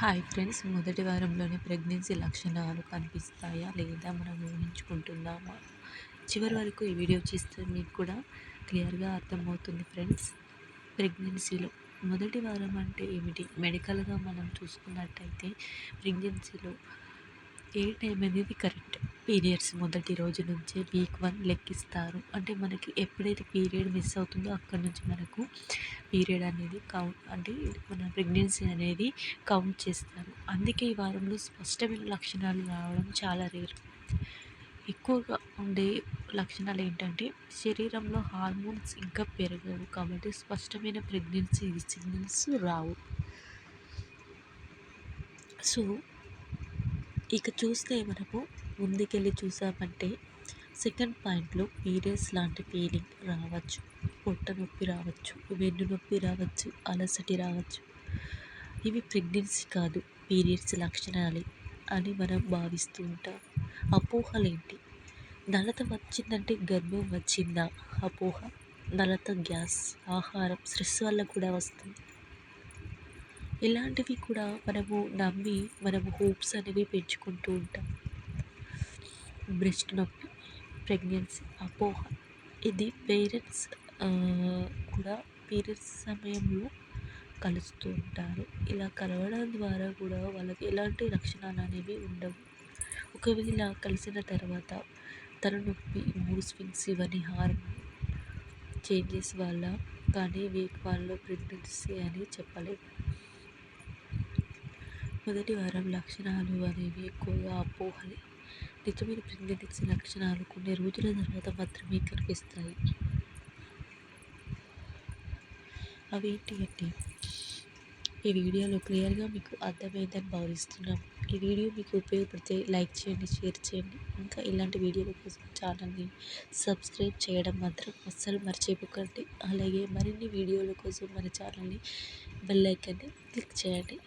Hi friends మొదటి వారంలోనే pregnancy లక్షణాలు కనిపిస్తాయా లేదా మనం ఊహించుకుంటున్నామా? చివరి వరకు ఈ వీడియో చూస్తే మీకు కూడా క్లియర్గా అర్థమవుతుంది ఫ్రెండ్స్. ప్రెగ్నెన్సీలో మొదటి వారం అంటే ఏమిటి? మెడికల్గా మనం చూసుకున్నట్టయితే ప్రెగ్నెన్సీలో ఏ టైం అనేది కరెక్ట్. పీరియడ్స్ మొదటి రోజు నుంచే వీక్ వన్ లెక్కిస్తారు. అంటే మనకి ఎప్పుడైతే పీరియడ్ మిస్ అవుతుందో అక్కడ నుంచి మనకు పీరియడ్ అనేది కౌంట్ అంటే మన ప్రెగ్నెన్సీ అనేది కౌంట్ చేస్తారు. అందుకే ఈ వారంలో స్పష్టమైన లక్షణాలు రావడం చాలా రేర్. ఎక్కువగా ఉండే లక్షణాలు ఏంటంటే శరీరంలో హార్మోన్స్ ఇంకా పెరగవు కాబట్టి స్పష్టమైన ప్రెగ్నెన్సీ సిగ్నల్స్ రావు. సో ఇక చూస్తే మనము ముందుకెళ్ళి చూసామంటే సెకండ్ పాయింట్లో పీరియడ్స్ లాంటి ఫీలింగ్ రావచ్చు. పొట్ట నొప్పి రావచ్చు వెన్ను నొప్పి రావచ్చు అలసటి రావచ్చు. ఇవి ప్రెగ్నెన్సీ కాదు పీరియడ్స్ లక్షణాలే అని మనం భావిస్తూ ఉంటాం. అపోహలేంటి నలత వచ్చిందంటే గర్భం వచ్చిందా? అపోహ. నలత గ్యాస్ ఆహారం స్ట్రెస్ వల్ల కూడా వస్తుంది. ఇలాంటివి కూడా మనము నమ్మి మనము హోప్స్ అనేవి పెంచుకుంటూ ఉంటాం. బ్రెస్ట్ నొప్పి ప్రెగ్నెన్సీ అపోహ ఇది పేరెంట్స్ కూడా పీరియడ్స్ సమయంలో కలుస్తూ ఉంటారు. ఇలా కలవడం ద్వారా కూడా వాళ్ళకి ఎలాంటి లక్షణాలు అనేవి ఉండవు. ఒకవేళ కలిసిన తర్వాత తలనొప్పి మూడు స్వింగ్స్ ఇవన్నీ హార్మోన్ చేంజెస్ వల్ల కానీ వీక్ వాళ్ళు ప్రెగ్నెన్సీ అని చెప్పలేదు మొదటి వారం లక్షణాలు అనేవి ఎక్కువగా అపోహలే. నిజమైన ప్రెగ్నెన్సీ లక్షణాలు కొన్ని రోజుల తర్వాత మాత్రమే కనిపిస్తాయి. అవి ఏంటి అంటే ఈ వీడియోలో క్లియర్గా మీకు అర్థమైందని భావిస్తున్నాం. ఈ వీడియో మీకు ఉపయోగపడితే లైక్ చేయండి షేర్ చేయండి. ఇంకా ఇలాంటి వీడియోల కోసం ఛానల్ని సబ్స్క్రైబ్ చేయడం మాత్రం అస్సలు మర్చిపోకండి. అలాగే మరిన్ని వీడియోల కోసం మన ఛానల్ని బెల్ ఐకాన్ని క్లిక్ చేయండి.